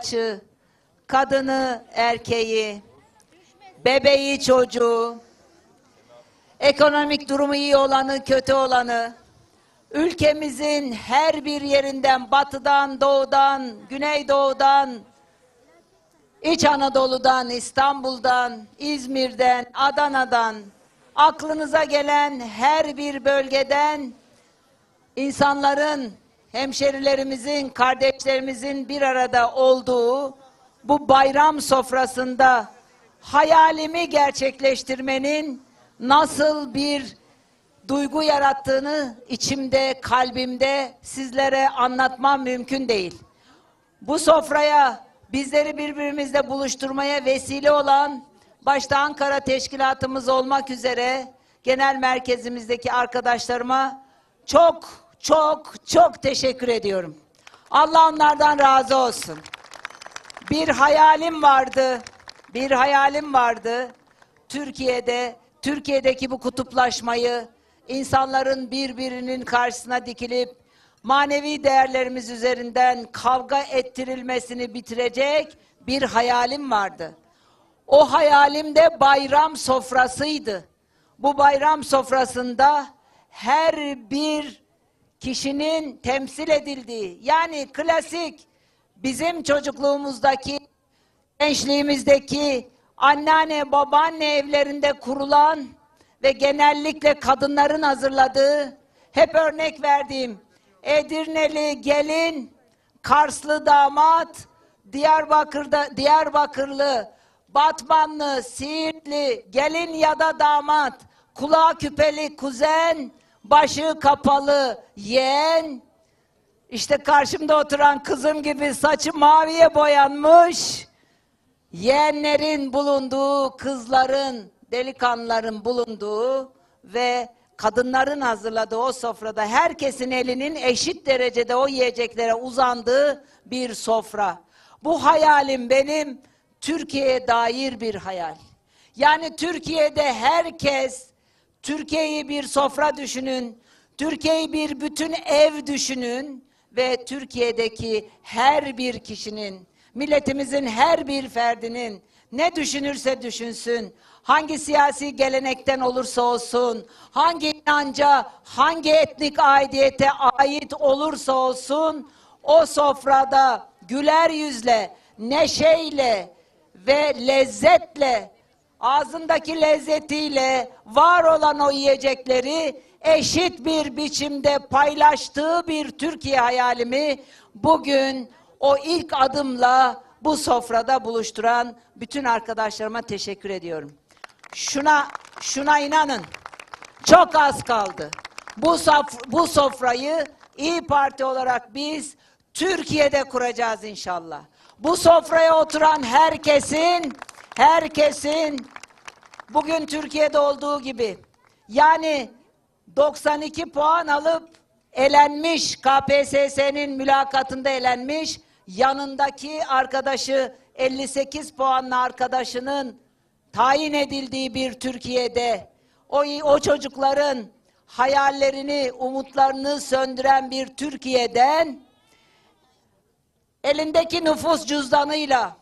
açı, kadını, erkeği, bebeği, çocuğu, ekonomik durumu iyi olanı, kötü olanı, ülkemizin her bir yerinden, batıdan, doğudan, güneydoğudan, İç Anadolu'dan, İstanbul'dan, İzmir'den, Adana'dan, aklınıza gelen her bir bölgeden insanların, hemşerilerimizin, kardeşlerimizin bir arada olduğu bu bayram sofrasında hayalimi gerçekleştirmenin nasıl bir duygu yarattığını içimde, kalbimde sizlere anlatmam mümkün değil. Bu sofraya bizleri birbirimizle buluşturmaya vesile olan başta Ankara teşkilatımız olmak üzere genel merkezimizdeki arkadaşlarıma çok çok çok teşekkür ediyorum. Allah onlardan razı olsun. Bir hayalim vardı. Bir hayalim vardı. Türkiye'de, Türkiye'deki bu kutuplaşmayı, insanların birbirinin karşısına dikilip manevi değerlerimiz üzerinden kavga ettirilmesini bitirecek bir hayalim vardı. O hayalim de bayram sofrasıydı. Bu bayram sofrasında her bir kişinin temsil edildiği yani klasik bizim çocukluğumuzdaki gençliğimizdeki anneanne babaanne evlerinde kurulan ve genellikle kadınların hazırladığı hep örnek verdiğim Edirneli gelin, Karslı damat, Diyarbakır'da Diyarbakırlı, Batmanlı, Siirtli gelin ya da damat, kulağı küpeli kuzen, başı kapalı yeğen, işte karşımda oturan kızım gibi saçı maviye boyanmış, yeğenlerin bulunduğu, kızların, delikanlıların bulunduğu ve kadınların hazırladığı o sofrada herkesin elinin eşit derecede o yiyeceklere uzandığı bir sofra. Bu hayalim benim Türkiye'ye dair bir hayal. Yani Türkiye'de herkes Türkiye'yi bir sofra düşünün, Türkiye'yi bir bütün ev düşünün ve Türkiye'deki her bir kişinin, milletimizin her bir ferdinin ne düşünürse düşünsün, hangi siyasi gelenekten olursa olsun, hangi inanca, hangi etnik aidiyete ait olursa olsun, o sofrada güler yüzle, neşeyle ve lezzetle, ağzındaki lezzetiyle var olan o yiyecekleri eşit bir biçimde paylaştığı bir Türkiye hayalimi bugün o ilk adımla bu sofrada buluşturan bütün arkadaşlarıma teşekkür ediyorum. Şuna şuna inanın. Çok az kaldı. Bu saf, bu sofrayı İyi Parti olarak biz Türkiye'de kuracağız inşallah. Bu sofraya oturan herkesin herkesin bugün Türkiye'de olduğu gibi yani 92 puan alıp elenmiş KPSS'nin mülakatında elenmiş yanındaki arkadaşı 58 puanlı arkadaşının tayin edildiği bir Türkiye'de o, o çocukların hayallerini, umutlarını söndüren bir Türkiye'den elindeki nüfus cüzdanıyla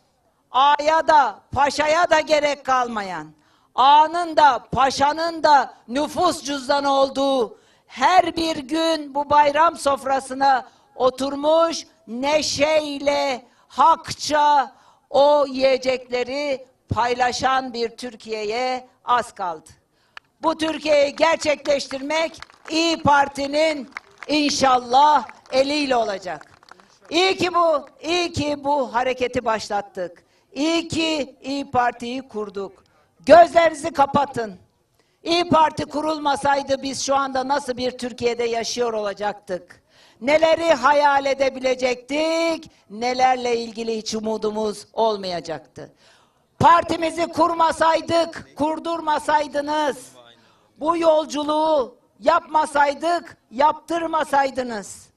A'ya da paşaya da gerek kalmayan A'nın da paşanın da nüfus cüzdanı olduğu her bir gün bu bayram sofrasına oturmuş neşeyle hakça o yiyecekleri paylaşan bir Türkiye'ye az kaldı. Bu Türkiye'yi gerçekleştirmek İyi Parti'nin inşallah eliyle olacak. İyi ki bu, iyi ki bu hareketi başlattık. İyi ki İyi Parti'yi kurduk. Gözlerinizi kapatın. İyi Parti kurulmasaydı biz şu anda nasıl bir Türkiye'de yaşıyor olacaktık? Neleri hayal edebilecektik? Nelerle ilgili hiç umudumuz olmayacaktı? Partimizi kurmasaydık, kurdurmasaydınız, bu yolculuğu yapmasaydık, yaptırmasaydınız,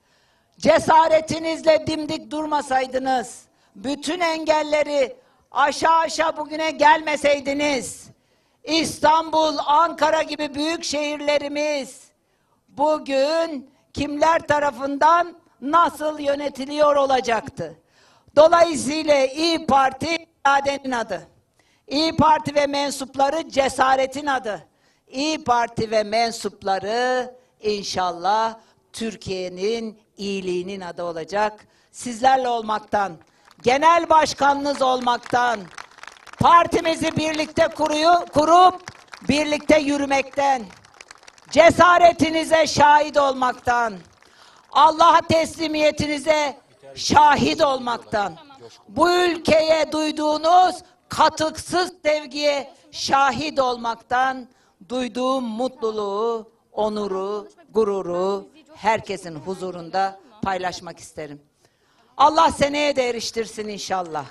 cesaretinizle dimdik durmasaydınız, bütün engelleri aşağı aşağı bugüne gelmeseydiniz, İstanbul, Ankara gibi büyük şehirlerimiz bugün kimler tarafından nasıl yönetiliyor olacaktı? Dolayısıyla İyi Parti iradenin adı. İyi Parti ve mensupları cesaretin adı. İyi Parti ve mensupları inşallah Türkiye'nin iyiliğinin adı olacak. Sizlerle olmaktan, genel başkanınız olmaktan, partimizi birlikte kuruyu, kurup birlikte yürümekten, cesaretinize şahit olmaktan, Allah'a teslimiyetinize şahit olmaktan, bu ülkeye duyduğunuz katıksız sevgiye şahit olmaktan duyduğum mutluluğu, onuru, gururu herkesin huzurunda paylaşmak isterim. Allah seneye de eriştirsin inşallah.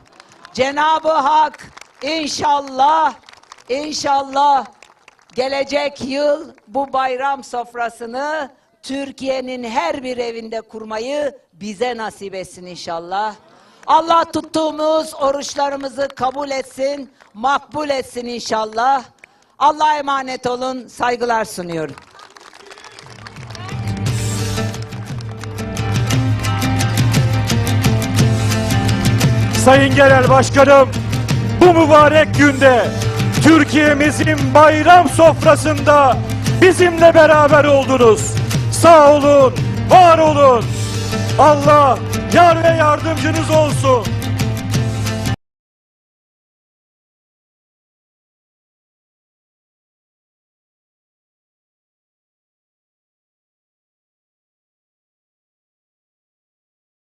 Cenab-ı Hak inşallah, inşallah gelecek yıl bu bayram sofrasını Türkiye'nin her bir evinde kurmayı bize nasip etsin inşallah. Allah tuttuğumuz oruçlarımızı kabul etsin, makbul etsin inşallah. Allah'a emanet olun, saygılar sunuyorum. Sayın Genel Başkanım, bu mübarek günde Türkiye'mizin bayram sofrasında bizimle beraber oldunuz. Sağ olun, var olun. Allah yar ve yardımcınız olsun.